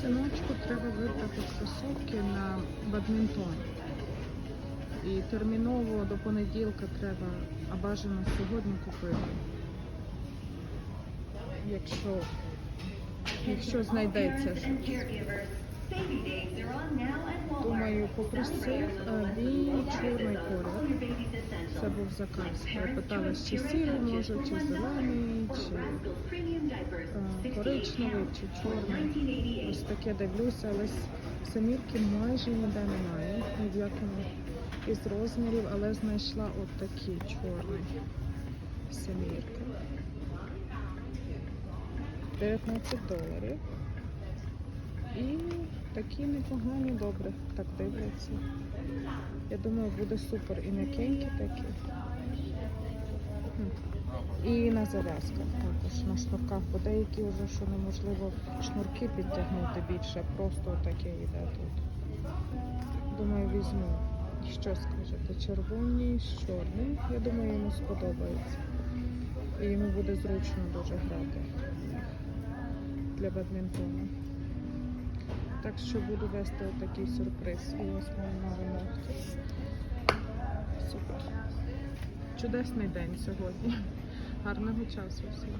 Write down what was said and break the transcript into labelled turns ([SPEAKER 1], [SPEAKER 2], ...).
[SPEAKER 1] Синочку треба вибрати кросівки на бадмінтон. І терміново до понеділка треба, а бажано сьогодні купити. Якщо, якщо знайдеться. Думаю, попросив він чорний колір. Це був заказ. Я питала, чи сірий може, чи зелений, чи коричневий, чи чорний. Ось таке дивлюся, але самірки майже ніде немає. Ні в якому із розмірів, але знайшла от такі чорні самірки. 19 доларів. І такі непогані, добре так дивляться. Я думаю, буде супер. І м'якенькі такі. І на зав'язках також, на шнурках, бо деякі вже що неможливо шнурки підтягнути більше, просто таке йде тут. Думаю, візьму. Що скажете? Червоні з чорним. Я думаю, йому сподобається. І йому буде зручно дуже грати для бадмінтону. Так що буду вести отакий сюрприз. І ось мої нові. Супер. Чудесний день сьогодні. Гарного часу всім.